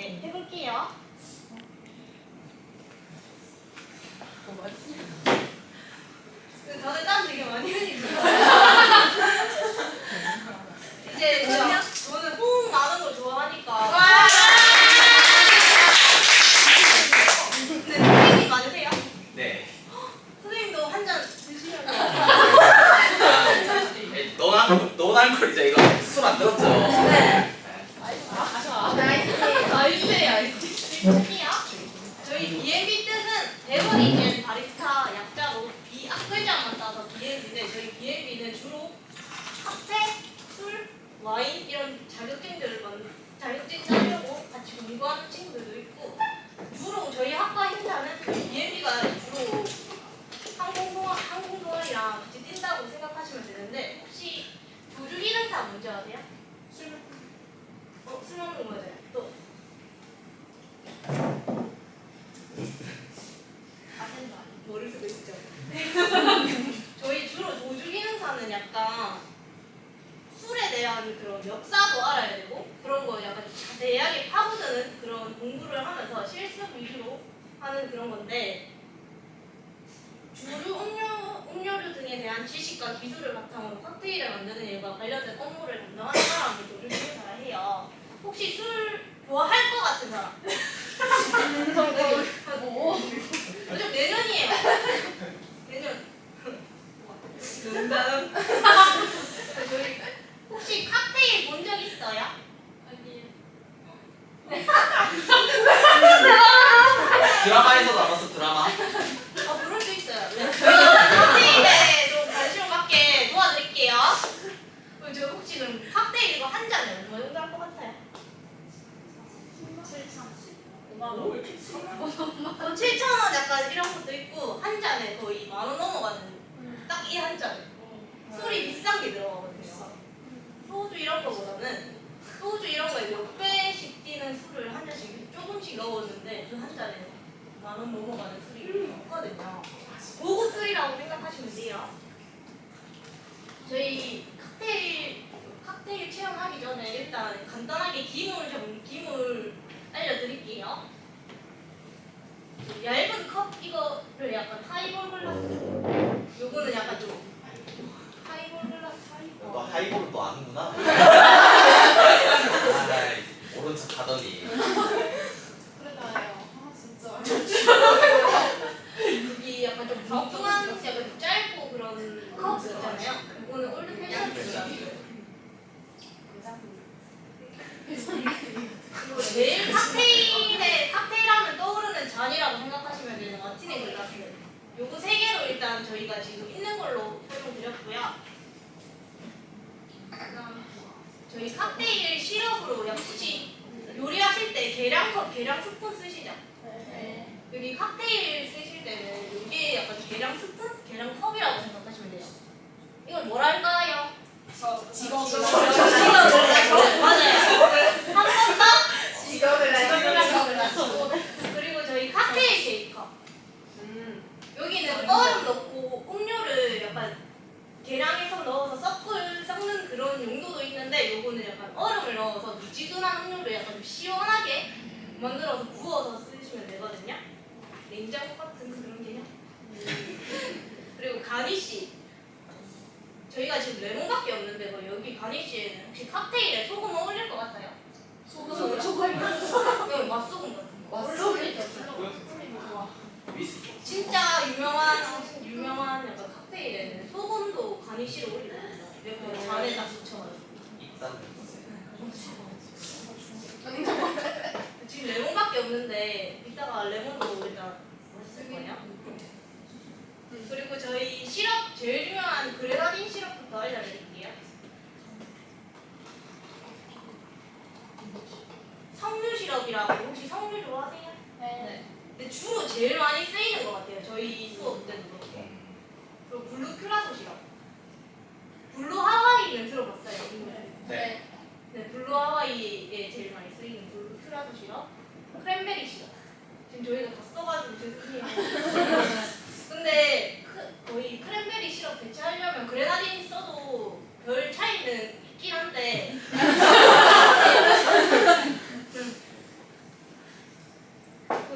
이렇게 해볼게요. 그 할게요. 저희 BNB 뜻은 베버리지 바리스타 약자로 B 앞글자만 따서 BNB인데 저희 BNB는 주로 카페, 술, 와인 이런 자격증들을 만 자격증 따려고 같이 공부하는 친구들도 있고 주로 저희 학과 행사는 BNB가 주로 항공동아 항공동아리랑 같이 뛴다고 생각하시면 되는데 혹시 조주 기능사 뭔지 아세요? 술 어, 술 먹는 거 맞아요. 또 모를 수도 있죠. 저희 주로 조주 기능사는 약간 술에 대한 그런 역사도 알아야 되고 그런 거 약간 자세하게 파고드는 그런 공부를 하면서 실습 위주로 하는 그런 건데 주류 음료, 음료류 등에 대한 지식과 기술을 바탕으로 칵테일을 만드는 일과 관련된 업무를 담당하는 사람을 조주 기능사라 해요. 혹시 술 좋아할 것 같은 사람? 오. 요즘 내년이에요. 내년. 농담. 저희 혹시 칵테일 본 적 있어요? 아니에요. 드라마에서도 나왔어 드라마. 아 그럴 수 있어요. 칵테일에 좀 관심 갖게 도와드릴게요. 그럼 저 혹시 그럼 칵테일 이거 한 잔에 얼마 정도 할 것 같아요? 5만 원. 7,000원 약간 이런 것도 있고 한 잔에 거의 만 원 넘어가는 딱 이 한 잔에 술이 비싼 게 들어가거든요. 소주 이런 거보다는 소주 이런 거에 몇 배씩 뛰는 술을 한 잔씩 조금씩 넣었는데 그 한 잔에 만원 넘어가는 술이 있거든요. 고급 술이라고 생각하시면 돼요. 저희 칵테일 칵테일 체험하기 전에 일단 간단하게 기물 좀 기물 알려드릴게요. 얇은 컵 이거를 약간 하이볼 글라스. 요거는 약간 좀 하이볼 글라스 하이볼. 너 하이볼은 또 아는구나. 아이, 모른 척 하더니. 그러나요. 아 진짜. 여기 약간 좀 뭉뚱한 약간 좀 짧고 그런 컵 있잖아요. 이거는 올드 패션. 그리고 제일 칵테일에 칵테일 하면 떠오르는 잔이라고 생각하시면 되는 마티니 글라스. 요거 세 개로 일단 저희가 지금 있는 걸로 설명드렸고요. 그다음 저희 칵테일 시럽으로 역시 요리하실 때 계량컵, 계량 스푼 쓰시죠? 네. 여기 칵테일 쓰실 때는 이게 약간 계량 스푼, 계량 컵이라고 생각하시면 돼요. 이건 뭐랄까요? 저 직업. 직업을 맞아요. 한 번 더. 직업을 그리고 저희 칵테일 케이크컵. 음. 여기는 얼음 넣고 음료를 약간 계량해서 넣어서 섞을 섞는 그런 용도도 있는데 요거는 약간 얼음을 넣어서 미지근한 음료를 약간 좀 시원하게 만들어서 부어서 쓰시면 되거든요. 냉장고 같은 그런 개념. 그리고 가니쉬. 저희가 지금 레몬밖에 없는데 뭐 여기 가니쉬에는 혹시 칵테일에 소금 어울릴 것 같아요? 소금 초콜릿. 이건 맛소금 같은 거. 맛소금. 진짜 유명한 소금도 가니쉬로 올리거든요. 몇번 잔에다 붙여가지고. 지금 레몬밖에 없는데 이따가 레몬도 일단 쓸 거예요. 그리고 저희 시럽 제일 중요한 그레나딘 시럽부터 알려드릴게요. 석류 시럽이라고 혹시 석류 좋아하세요? 네. 근데 주로 제일 많이 쓰이는 것 같아요. 저희 수업 때도 그렇고. 음. 그리고 블루 큐라소 시럽. 블루 하와이는 들어봤어요? 네. 네, 블루 하와이에 제일 많이 쓰이는 블루 큐라소 시럽, 크랜베리 시럽. 지금 저희가 다 써가지고 죄송해요. 근데 크, 거의 크랜베리 시럽 대체하려면 그레나딘 써도 별 차이는 있긴 한데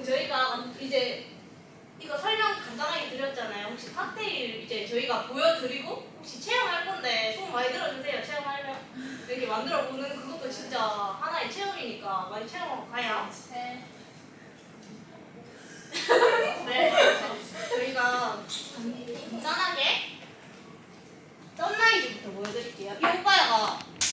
저희가 만- 이제 이거 설명 간단하게 드렸잖아요. 혹시 칵테일 이제 저희가 보여드리고 혹시 체험할 건데 소문 많이 들어주세요. 체험하려면 이렇게 만들어 보는 그것도 진짜 하나의 체험이니까 많이 체험하고 가야. 네. 네.